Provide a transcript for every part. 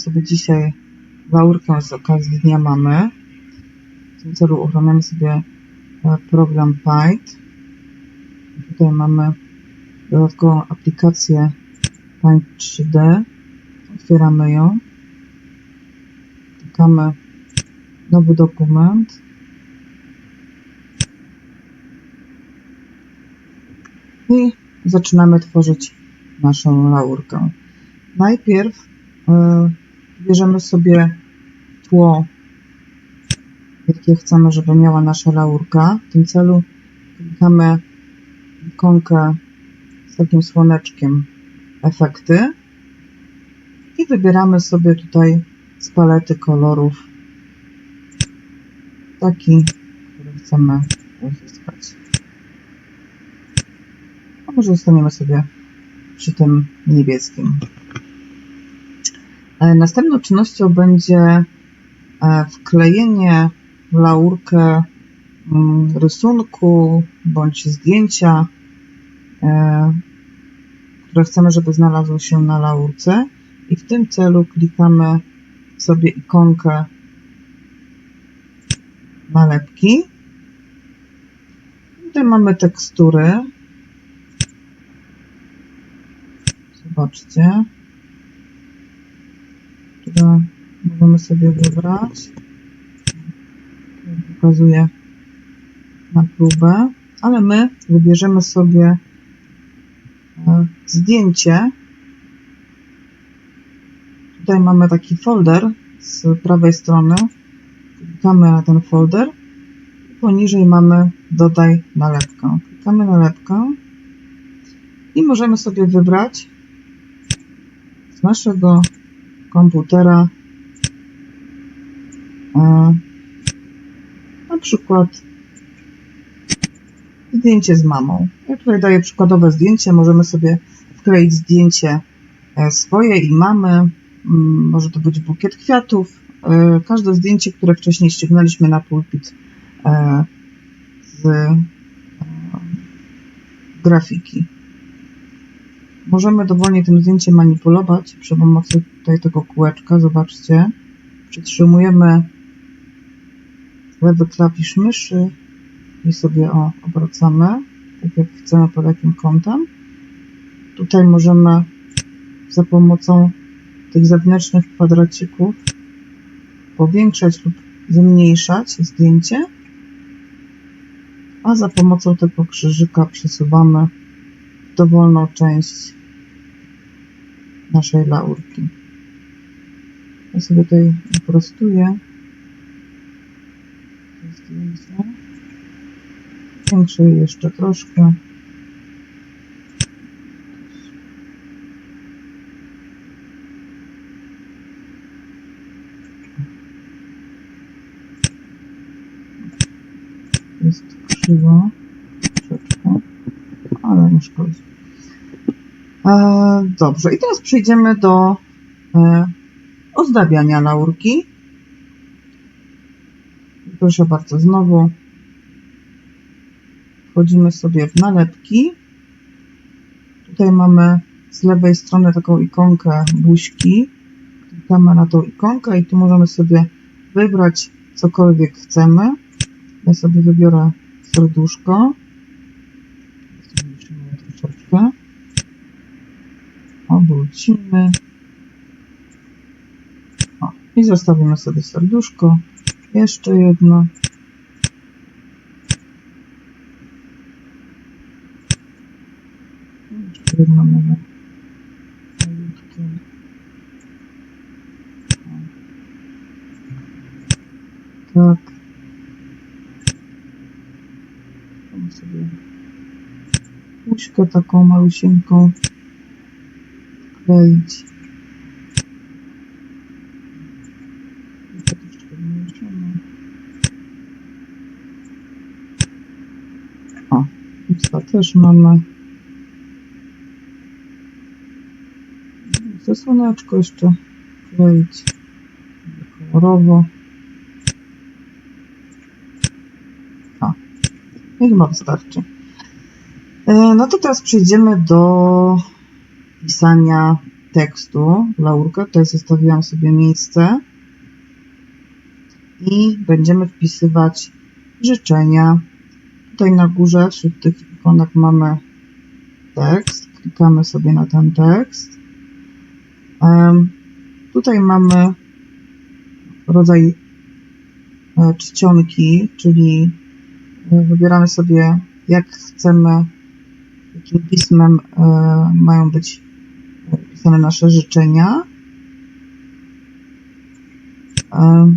sobie dzisiaj laurkę z okazji Dnia Mamy. W tym celu uruchamiamy sobie e, program Paint. Tutaj mamy dodatkową aplikację Paint 3D. Otwieramy ją. Klikamy nowy dokument. I zaczynamy tworzyć naszą laurkę. Najpierw y, bierzemy sobie tło, jakie chcemy, żeby miała nasza laurka. W tym celu klikamy ikonkę z takim słoneczkiem efekty i wybieramy sobie tutaj z palety kolorów taki, który chcemy uzyskać. A może zostaniemy sobie przy tym niebieskim. E, Następną czynnością będzie e, wklejenie w laurkę mm, rysunku bądź zdjęcia, e, które chcemy, żeby znalazło się na laurce. I w tym celu klikamy sobie ikonkę nalepki. Tutaj mamy tekstury. Zobaczcie, które możemy sobie wybrać. Pokazuję na próbę, ale my wybierzemy sobie e, zdjęcie. Tutaj mamy taki folder z prawej strony. Klikamy na ten folder poniżej mamy dodaj nalepkę. Klikamy nalepkę i możemy sobie wybrać z naszego komputera na przykład zdjęcie z mamą. Ja tutaj daję przykładowe zdjęcie. Możemy sobie wkleić zdjęcie e, swoje i mamy. Mm, Może to być bukiet kwiatów. E, Każde zdjęcie, które wcześniej ściągnęliśmy na pulpit e, z grafiki. Możemy dowolnie tym zdjęciem manipulować przy pomocy tutaj tego kółeczka. Zobaczcie. Przytrzymujemy lewy klawisz myszy i sobie o, obracamy, tak jak chcemy, pod jakim kątem. Tutaj możemy za pomocą tych zewnętrznych kwadracików powiększać lub zmniejszać zdjęcie, a za pomocą tego krzyżyka przesuwamy dowolną część naszej laurki. Ja sobie tutaj wyprostuję to zdjęcie. Większe jeszcze troszkę. Jest krzywo troszeczkę, ale nie szkodzi. E, dobrze, i teraz przejdziemy do e, ozdabiania laurki. Proszę bardzo, znowu wchodzimy sobie w nalepki. Tutaj mamy z lewej strony taką ikonkę buźki. Klikamy na tą ikonkę i tu możemy sobie wybrać cokolwiek chcemy. Ja sobie wybiorę serduszko. Zmniejszymy troszeczkę. Obrócimy. O, I zostawimy sobie serduszko. Jeszcze jedno. Jeszcze jedno może. Malutkie. O. Tak. Tam sobie puśkę taką malusieńką kleić. O, usta też mamy. Ze słoneczko jeszcze kleić kolorowo. O, i chyba wystarczy. E, No to teraz przejdziemy do pisania tekstu. Laurkę, tutaj zostawiłam sobie miejsce i będziemy wpisywać życzenia. Tutaj na górze wśród tych ikonek mamy tekst. Klikamy sobie na ten tekst. Tutaj mamy rodzaj e, czcionki, czyli wybieramy sobie jak chcemy, jakim pismem e, mają być pisane nasze życzenia. E,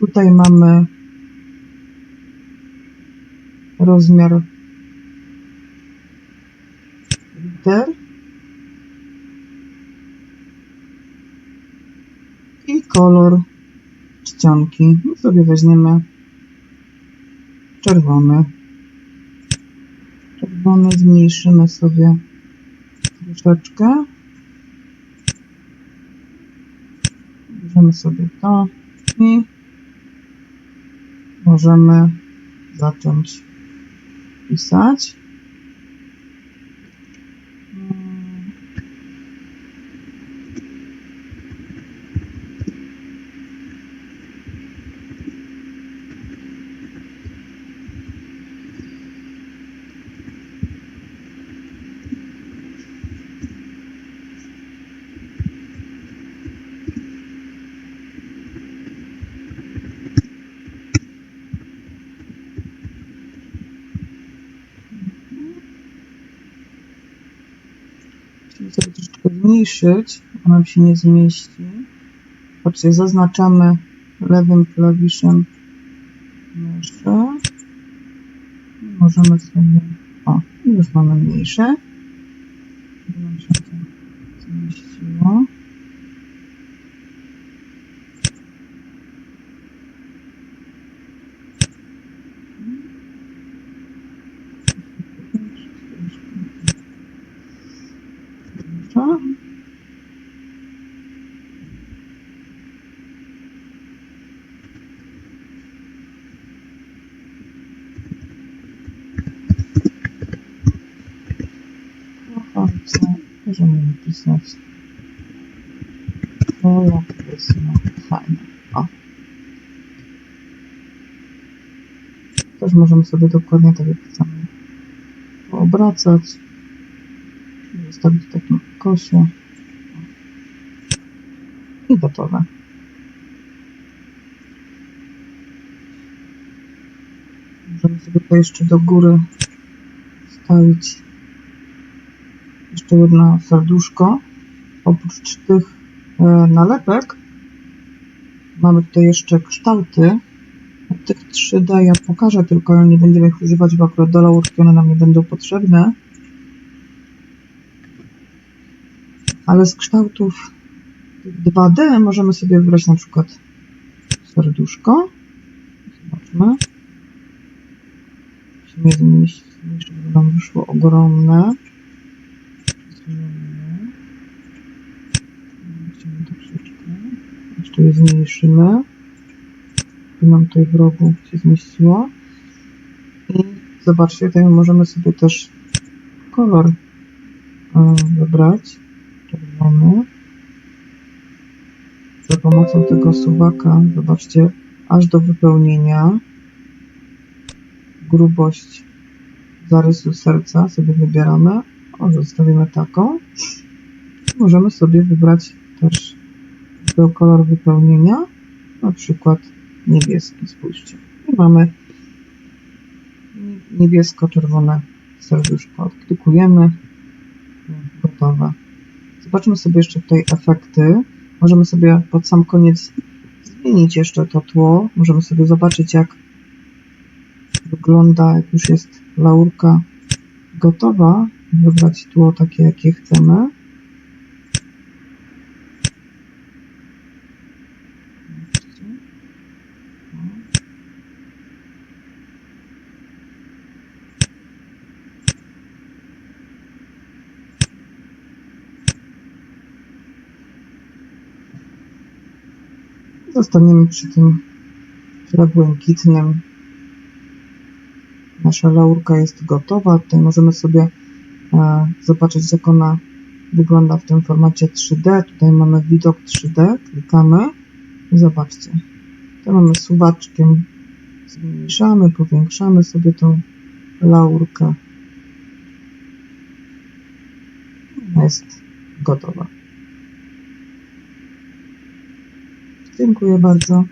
Tutaj mamy rozmiar liter i kolor czcionki. I sobie weźmiemy czerwony. Czerwony zmniejszymy sobie troszeczkę. Bierzemy sobie to i możemy zacząć pisać. Mm. Musimy sobie troszeczkę zmniejszyć, bo nam się nie zmieści. Patrzcie, zaznaczamy lewym klawiszem myszy. Możemy sobie... O, już mamy mniejsze. Nam się to zmieściło. Dobrze. Kochance, możemy napisać Twoja pieśń fajna. O. Też możemy sobie dokładnie tak jak chcemy obracać. Zostawić w takim kosie. I gotowe. Możemy sobie to jeszcze do góry wstawić jeszcze jedno serduszko. Oprócz tych e, nalepek mamy tutaj jeszcze kształty. Tych 3D ja pokażę, tylko nie będziemy ich używać, bo akurat do laurki one nam nie będą potrzebne. Ale z kształtów tych 2D możemy sobie wybrać na przykład serduszko. Zobaczmy. Się nie żeby nam wyszło ogromne. Je zmniejszymy. By nam tutaj w rogu się zmieściło. I zobaczcie, tutaj możemy sobie też kolor e, wybrać. Czerwony. Za pomocą tego suwaka, zobaczcie, aż do wypełnienia grubość zarysu serca sobie wybieramy. O, zostawimy taką. Możemy sobie wybrać też był kolor wypełnienia, na przykład niebieski, spójrzcie. I mamy niebiesko-czerwone serduszko. Odklikujemy, gotowe. Zobaczmy sobie jeszcze tutaj efekty. Możemy sobie pod sam koniec zmienić jeszcze to tło. Możemy sobie zobaczyć, jak wygląda, jak już jest laurka gotowa. Wybrać tło takie, jakie chcemy. Zostaniemy przy tym tle błękitnym. Nasza laurka jest gotowa. Tutaj możemy sobie e, zobaczyć, jak ona wygląda w tym formacie 3D. Tutaj mamy widok 3D, klikamy i zobaczcie. To mamy suwaczkiem, zmniejszamy, powiększamy sobie tą laurkę. Jest gotowa. Dziękuję bardzo.